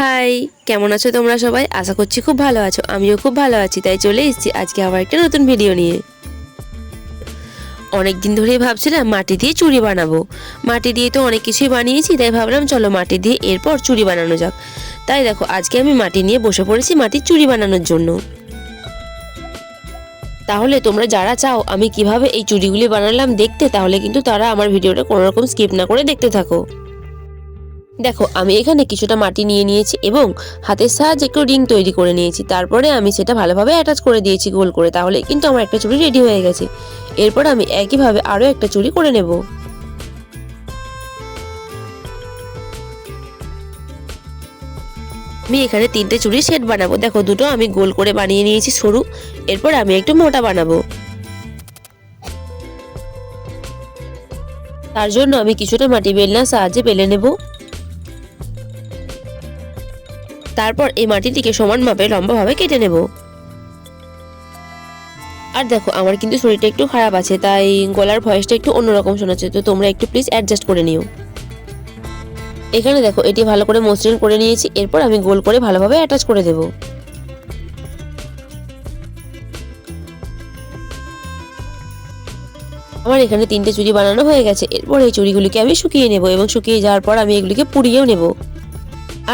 High কেমন আছো তোমরা সবাই? আশা করছি খুব ভালো আছো। আমিও খুব ভালো আছি, তাই চলে এসেছি আজকে আবার একটা নতুন ভিডিও নিয়ে। অনেক দিন ধরেই ভাবছিলাম মাটি দিয়ে চুড়ি বানাবো। মাটি দিয়ে তো অনেক কিছুই বানিয়েছি, তাই ভাবলাম চলো মাটি দিয়ে এরপর চুড়ি বানানো যাক। তাই দেখো, আজকে আমি মাটি নিয়ে বসে পড়েছি মাটির চুড়ি বানানোর জন্য। তাহলে তোমরা যারা চাও আমি কীভাবে এই চুড়িগুলি বানালাম দেখতে, তাহলে কিন্তু তারা আমার ভিডিওটা কোনো রকম স্কিপ না করে দেখতে থাকো। দেখো, আমি এখানে কিছুটা মাটি নিয়ে নিয়েছি এবং হাতের সাহায্যে একটু রিং তৈরি করে নিয়েছি। তারপরে আমি সেটা ভালোভাবে অ্যাটাচ করে দিয়েছি গোল করে, তাহলে কিন্তু আমার একটা চুড়ি রেডি হয়ে গেছে। এরপর আমি একইভাবে আরও একটা চুড়ি করে নেব। আমি এখানে তিনটে চুড়ি সেট বানাবো। দেখো, দুটো আমি গোল করে বানিয়ে নিয়েছি সরু। এরপর আমি একটু মোটা বানাবো। তার জন্য আমি কিছুটা মাটি বেলনার সাহায্যে বেলে নেব। তারপর এই মাটিটিকে সমান লম্বাভাবে কেটে নেব। আর দেখো, আমার কিন্তু শরীরটা একটু খারাপ আছে, তাই গলার ভয়েসটা একটু অন্যরকম শোনাচ্ছে, তো তোমরা একটু প্লিজ অ্যাডজাস্ট করে নিও। এখানে দেখো, এটি ভালো করে মসৃণ করে নিয়েছি, এরপর আমি গোল করে ভালোভাবে অ্যাটাচ করে দেব। আমার এখানে তিনটে চুড়ি বানানো হয়ে গেছে, এরপর এই চুড়িগুলিকে আমি শুকিয়ে নেব এবং শুকিয়ে যাওয়ার পর আমি এগুলিকে পুড়িয়েও নেব।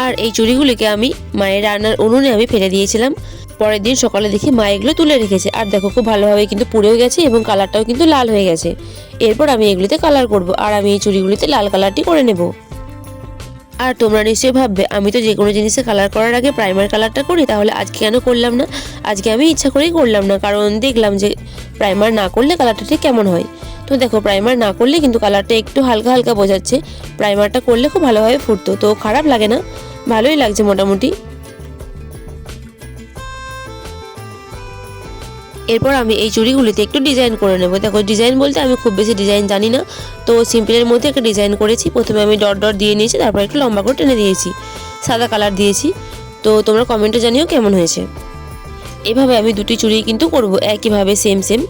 আর এই চুড়িগুলিকে আমি মায়ের রান্নার উনুনে আমি ফেলে দিয়েছিলাম। পরের দিন সকালে দেখি মা এগুলো তুলে রেখেছে। আর দেখো, খুব ভালোভাবে কিন্তু পুড়েও গেছে এবং কালারটাও কিন্তু লাল হয়ে গেছে। এরপর আমি এগুলিতে কালার করব আর আমি এই চুড়িগুলিতে লাল কালারটি করে নেব। আর তোমরা নিশ্চয়ই ভাববে, আমি তো যে কোনো জিনিসে কালার করার আগে প্রাইমার কালারটা করি, তাহলে আজকে কেন করলাম না? আজকে আমি ইচ্ছা করেই করলাম না, কারণ দেখলাম যে প্রাইমার না করলে কালারটা ঠিক কেমন হয়। তো দেখো প্রাইমার না করলে কিন্তু কালারটা একটু হালকা হালকা বোঝাচ্ছে। প্রাইমারটা করলে খুব ভালোভাবে ফুটতো, তো খারাপ লাগে না। ভালোই লাগছে মোটামুটি। এরপর আমি এই চুড়িগুলিতে একটু ডিজাইন করে নেব। দেখো ডিজাইন বলতে আমি খুব বেশি ডিজাইন জানি না। তো সিম্পলের মধ্যে একটা ডিজাইন করেছি। প্রথমে আমি ডট ডট দিয়ে নিয়েছি, তারপর একটু লম্বা করে টেনে দিয়েছি। সাদা কালার দিয়েছি। তো তোমরা কমেন্টে জানিও কেমন হয়েছে। এভাবে আমি দুটি চুড়ি কিন্তু করব, একইভাবে সেম সেম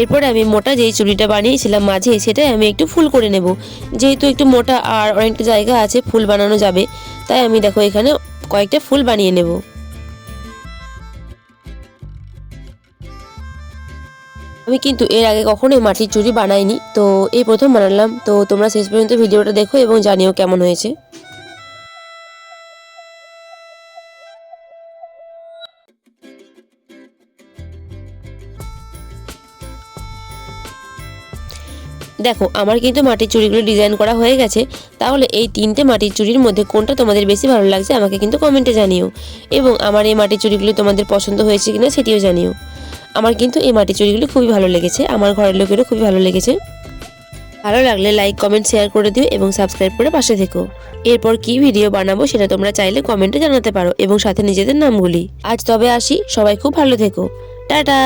এরপরে আমি মোটা যেই চুড়িটা বানিয়েছিলাম মাঝে, সেটাই আমি একটু ফুল করে নেব। যেহেতু একটু মোটা আর অনেকটা জায়গা আছে, ফুল বানানো যাবে, তাই আমি দেখো এখানে কয়েকটা ফুল বানিয়ে নেব। আমি কিন্তু এর আগে কখনোই মাটির চুড়ি বানাইনি, তো এই প্রথম বানালাম। তো তোমরা শেষ পর্যন্ত ভিডিওটা দেখো এবং জানিও কেমন হয়েছে। দেখো, আমার কিন্তু মাটির চুড়িগুলো ডিজাইন করা হয়ে গেছে। তাহলে এই তিনটে মাটির চুড়ির মধ্যে কোনটা তোমাদের বেশি ভালো লাগছে আমাকে কিন্তু কমেন্টে জানিও। এবং আমার এই মাটির চুড়িগুলো তোমাদের পছন্দ হয়েছে কিনা সেটিও জানিও। আমার কিন্তু এই মাটির চুড়িগুলো খুবই ভালো লেগেছে, আমার ঘরের লোকেরও খুবই ভালো লেগেছে। ভালো লাগলে লাইক কমেন্ট শেয়ার করে দিও এবং সাবস্ক্রাইব করে পাশে থেকো। এরপর কি ভিডিও বানাবো সেটা তোমরা চাইলে কমেন্টে জানাতে পারো এবং সাথে নিজেদের নামগুলি। আজ তবে আসি, সবাই খুব ভালো থেকো। টাটা!